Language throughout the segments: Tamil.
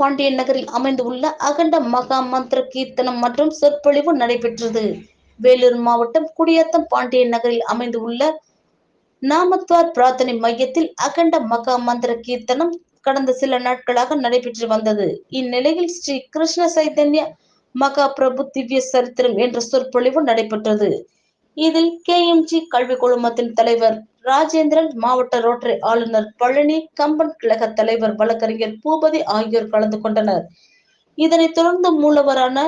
பாண்டியன் நகரில் அமைந்துள்ள அகண்ட மகா மந்திர கீர்த்தனம் மற்றும் சொற்பொழிவு நடைபெற்றது. வேலூர் மாவட்டம் குடியாத்தம் பாண்டியன் நகரில் அமைந்துள்ள நாமத்வார் பிரார்த்தனை மையத்தில் அகண்ட மகா மந்திர கீர்த்தனம் கடந்த சில நாட்களாக நடைபெற்று வந்தது. இந்நிலையில் ஸ்ரீ கிருஷ்ண சைதன்ய மகா பிரபு திவ்ய சரித்திரம் என்ற சொற்பொழிவு நடைபெற்றது. இதில் கே எம்ஜி கல்வி குழுமத்தின் தலைவர் ராஜேந்திரன் மாவட்ட ரோட்டரி ஆளுநர் பழனி கம்பன் கழக தலைவர் வழக்கறிஞர் பூபதி ஆகியோர் கலந்து கொண்டனர். இதனைத் தொடர்ந்து மூலவரான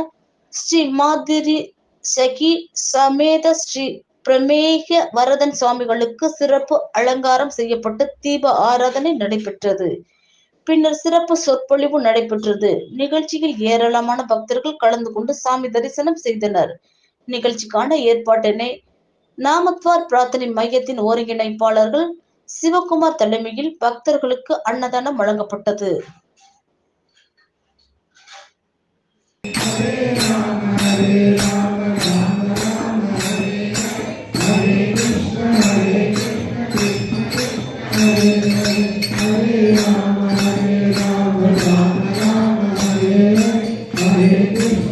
ஸ்ரீ மாதிரி சகி சமேத ஸ்ரீ பிரமேக வரதன் சுவாமிகளுக்கு சிறப்பு அலங்காரம் செய்யப்பட்டு தீப ஆராதனை நடைபெற்றது. பின்னர் சிறப்பு சொற்பொழிவு நடைபெற்றது. நிகழ்ச்சியில் ஏராளமான பக்தர்கள் கலந்து கொண்டு சாமி தரிசனம் செய்தனர். நிகழ்ச்சிக்கான ஏற்பாட்டினை நாமத்வார் பிரார்த்தனை மையத்தின் ஒருங்கிணைப்பாளர்கள் சிவகுமார் தலைமையில் பக்தர்களுக்கு அன்னதானம் வழங்கப்பட்டது Thank you.